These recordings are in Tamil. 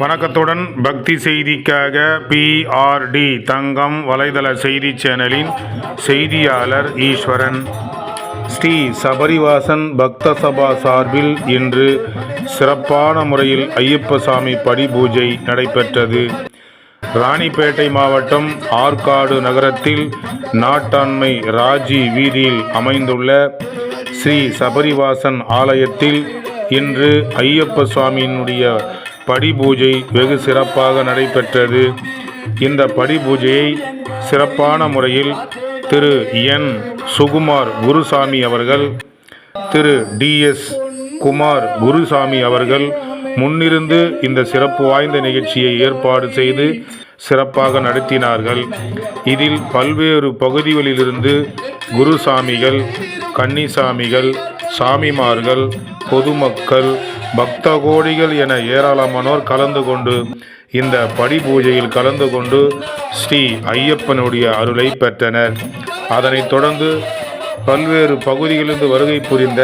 வணக்கத்துடன் பக்தி செய்திக்காக பிஆர்டி தங்கம் வலைதள செய்தி சேனலின் செய்தியாளர் ஈஸ்வரன். ஸ்ரீ சபரிவாசன் பக்த சபா சார்பில் இன்று சிறப்பான முறையில் ஐயப்பசாமி படி பூஜை நடைபெற்றது. ராணிப்பேட்டை மாவட்டம் ஆற்காடு நகரத்தில் நாட்டாண்மை ராஜி வீதியில் அமைந்துள்ள ஸ்ரீ சபரிவாசன் ஆலயத்தில் இன்று ஐயப்ப சுவாமியினுடைய படி பூஜை வெகு சிறப்பாக நடைபெற்றது. இந்த படி பூஜையை சிறப்பான முறையில் திரு என். சுகுமார் குருசாமி அவர்கள் திரு டிஎஸ் குமார் குருசாமி அவர்கள் முன்னிருந்து இந்த சிறப்பு வாய்ந்த நிகழ்ச்சியை ஏற்பாடு செய்து சிறப்பாக நடத்தினார்கள். இதில் பல்வேறு பகுதிகளிலிருந்து குருசாமிகள் கன்னிசாமிகள் சாமிமார்கள் பொதுமக்கள் பக்த கோடிகள் என ஏராளமானோர் கலந்து கொண்டு இந்த படி பூஜையில் கலந்து கொண்டு ஸ்ரீ ஐயப்பனுடைய அருளை பெற்றனர். அதனைத் தொடர்ந்து பல்வேறு பகுதிகளிலிருந்து வருகை புரிந்த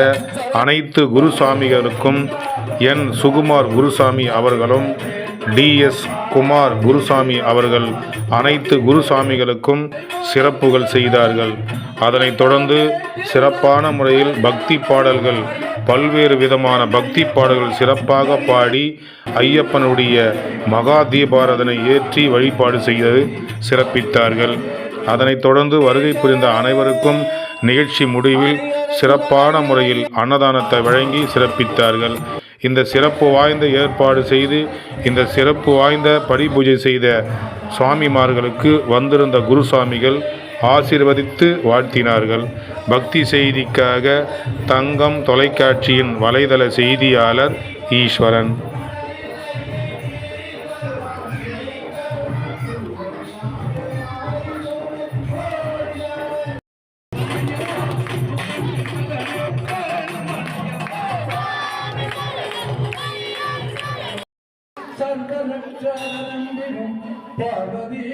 அனைத்து குருசாமிகளுக்கும் என் சுகுமார் குருசாமி அவர்களும் டிஎஸ் குமார் குருசாமி அவர்கள் அனைத்து குருசாமிகளுக்கும் சிறப்புகள் செய்தார்கள். அதனைத் தொடர்ந்து சிறப்பான முறையில் பக்தி பாடல்கள் பல்வேறு விதமான பக்தி பாடல்கள் சிறப்பாக பாடி ஐயப்பனுடைய மகா தீபாரதனை ஏற்றி வழிபாடு செய்து சிறப்பித்தார்கள். அதனைத் தொடர்ந்து வருகை புரிந்த அனைவருக்கும் நிகழ்ச்சி முடிவில் சிறப்பான முறையில் அன்னதானத்தை வழங்கி சிறப்பித்தார்கள். இந்த சிறப்பு வாய்ந்த ஏற்பாடு செய்து இந்த சிறப்பு வாய்ந்த படி பூஜை செய்த சுவாமிமார்களுக்கு வந்திருந்த குருசாமிகள் ஆசிர்வதித்து வாழ்த்தினார்கள். பக்தி செய்திக்காக தங்கம் தொலைக்காட்சியின் வலைதள செய்தியாளர் ஈஸ்வரன். சங்கரட்சரந்திரம் பார்வதி